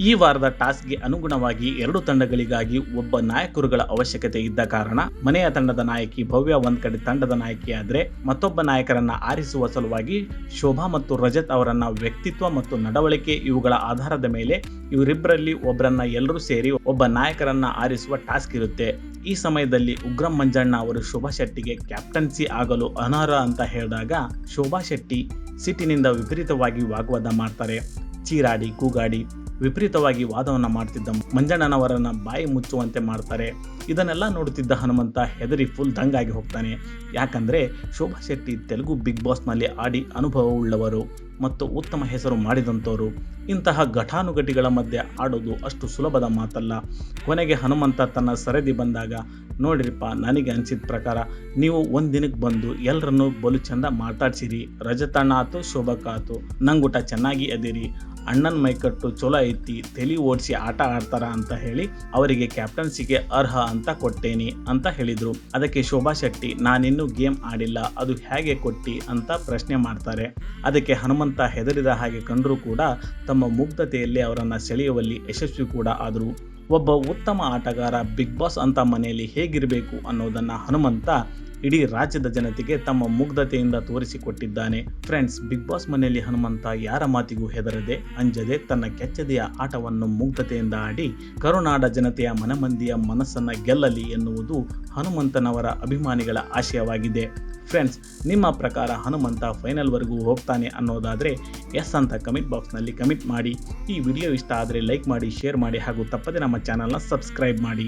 ಈ ವಾರದ ಟಾಸ್ಕ್ಗೆ ಅನುಗುಣವಾಗಿ ಎರಡು ತಂಡಗಳಿಗಾಗಿ ಒಬ್ಬ ನಾಯಕರುಗಳ ಅವಶ್ಯಕತೆ ಇದ್ದ ಕಾರಣ ಮನೆಯ ತಂಡದ ನಾಯಕಿ ಭವ್ಯ ಒಂದ್ ಕಡೆ ತಂಡದ ನಾಯಕಿ ಆದ್ರೆ ಮತ್ತೊಬ್ಬ ನಾಯಕರನ್ನ ಆರಿಸುವ ಸಲುವಾಗಿ ಶೋಭಾ ಮತ್ತು ರಜತ್ ಅವರನ್ನ ವ್ಯಕ್ತಿತ್ವ ಮತ್ತು ನಡವಳಿಕೆ ಇವುಗಳ ಆಧಾರದ ಮೇಲೆ ಇವರಿಬ್ಬರಲ್ಲಿ ಒಬ್ಬರನ್ನ ಎಲ್ಲರೂ ಸೇರಿ ಒಬ್ಬ ನಾಯಕರನ್ನ ಆರಿಸುವ ಟಾಸ್ಕ್ ಇರುತ್ತೆ. ಈ ಸಮಯದಲ್ಲಿ ಉಗ್ರಂ ಮಂಜಣ್ಣ ಅವರು ಶೋಭಾ ಶೆಟ್ಟಿಗೆ ಕ್ಯಾಪ್ಟನ್ಸಿ ಆಗಲು ಅನರ್ಹ ಅಂತ ಹೇಳಿದಾಗ ಶೋಭಾ ಶೆಟ್ಟಿ ಸಿಟ್ಟಿನಿಂದ ವಿಪರೀತವಾಗಿ ವಾಗ್ವಾದ ಮಾಡ್ತಾರೆ. ಚೀರಾಡಿ, ಕೂಗಾಡಿ ವಿಪರೀತವಾಗಿ ವಾದವನ್ನು ಮಾಡ್ತಿದ್ದ ಮಂಜಣ್ಣನವರನ್ನ ಬಾಯಿ ಮುಚ್ಚುವಂತೆ ಮಾಡ್ತಾರೆ. ಇದನ್ನೆಲ್ಲ ನೋಡುತ್ತಿದ್ದ ಹನುಮಂತ ಹೆದರಿ ಫುಲ್ ದಂಗಾಗಿ ಹೋಗ್ತಾನೆ. ಯಾಕಂದ್ರೆ ಶೋಭಾ ಶೆಟ್ಟಿ ತೆಲುಗು ಬಿಗ್ ಬಾಸ್ನಲ್ಲಿ ಆಡಿ ಅನುಭವವುಳ್ಳವರು ಮತ್ತು ಉತ್ತಮ ಹೆಸರು ಮಾಡಿದಂಥವರು ಇಂತಹ ಘಟಾನುಘಟಿಗಳ ಮಧ್ಯೆ ಆಡೋದು ಅಷ್ಟು ಸುಲಭದ ಮಾತಲ್ಲ. ಕೊನೆಗೆ ಹನುಮಂತ ತನ್ನ ಸರದಿ ಬಂದಾಗ, ನೋಡ್ರಿಪ್ಪ, ನನಗೆ ಅನಿಸಿದ ಪ್ರಕಾರ ನೀವು ಒಂದು ದಿನಕ್ಕೆ ಬಂದು ಎಲ್ಲರನ್ನು ಬಲು ಚಂದ ಮಾತಾಡ್ಸಿರಿ ರಜತಣ್ಣ ಆತು ಶೋಭಕ್ಕ ನಂಗೂಟ ಚೆನ್ನಾಗಿ ಅದಿರಿ ಅಣ್ಣನ ಮೈಕಟ್ಟು ಚಲೋ ಐತಿ, ತಲೆ ಓಡಿಸಿ ಆಟ ಆಡ್ತಾರ ಅಂತ ಹೇಳಿ ಅವರಿಗೆ ಕ್ಯಾಪ್ಟನ್ಸಿಗೆ ಅರ್ಹ ಅಂತ ಕೊಟ್ಟೇನಿ ಅಂತ ಹೇಳಿದರು. ಅದಕ್ಕೆ ಶೋಭಾ ಶೆಟ್ಟಿ, ನಾನಿನ್ನೂ ಗೇಮ್ ಆಡಿಲ್ಲ, ಅದು ಹೇಗೆ ಕೊಟ್ಟಿ ಅಂತ ಪ್ರಶ್ನೆ ಮಾಡ್ತಾರೆ. ಅದಕ್ಕೆ ಹನುಮಂತ ಹೆದರಿದ ಹಾಗೆ ಕಂಡರೂ ಕೂಡ ತಮ್ಮ ಮುಗ್ಧತೆಯಲ್ಲಿ ಅವರನ್ನು ಸೆಳೆಯುವಲ್ಲಿ ಯಶಸ್ವಿ ಕೂಡ ಆದರು. ಒಬ್ಬ ಉತ್ತಮ ಆಟಗಾರ, ಬಿಗ್ ಬಾಸ್ ಅಂತ ಮನೆಯಲ್ಲಿ ಹೇಗಿರಬೇಕು ಅನ್ನೋದನ್ನ ಹನುಮಂತ ಇಡೀ ರಾಜ್ಯದ ಜನತೆಗೆ ತಮ್ಮ ಮುಗ್ಧತೆಯಿಂದ ತೋರಿಸಿಕೊಟ್ಟಿದ್ದಾನೆ. ಫ್ರೆಂಡ್ಸ್, ಬಿಗ್ ಬಾಸ್ ಮನೆಯಲ್ಲಿ ಹನುಮಂತ ಯಾರ ಮಾತಿಗೂ ಹೆದರದೆ, ಅಂಜದೆ ತನ್ನ ಕೆಚ್ಚದೆಯ ಆಟವನ್ನು ಮುಗ್ಧತೆಯಿಂದ ಆಡಿ, ಕರುನಾಡ ಜನತೆಯ ಮನಮಂದಿಯ ಮನಸ್ಸನ್ನ ಗೆಲ್ಲಲಿ ಎನ್ನುವುದು ಹನುಮಂತನವರ ಅಭಿಮಾನಿಗಳ ಆಶಯವಾಗಿದೆ. ಫ್ರೆಂಡ್ಸ್ ನಿಮ್ಮ ಪ್ರಕಾರ ಹನುಮಂತ ಫೈನಲ್ವರೆಗೂ ಹೋಗ್ತಾನೆ ಅನ್ನೋದಾದರೆ ಎಸ್ ಅಂತ ಕಮೆಂಟ್ ಬಾಕ್ಸ್ನಲ್ಲಿ ಕಮೆಂಟ್ ಮಾಡಿ. ಈ ವಿಡಿಯೋ ಇಷ್ಟ ಆದರೆ ಲೈಕ್ ಮಾಡಿ ಶೇರ್ ಮಾಡಿ ಹಾಗೂ ತಪ್ಪದೆ ನಮ್ಮ ಚಾನಲ್ನ ಸಬ್ಸ್ಕ್ರೈಬ್ ಮಾಡಿ.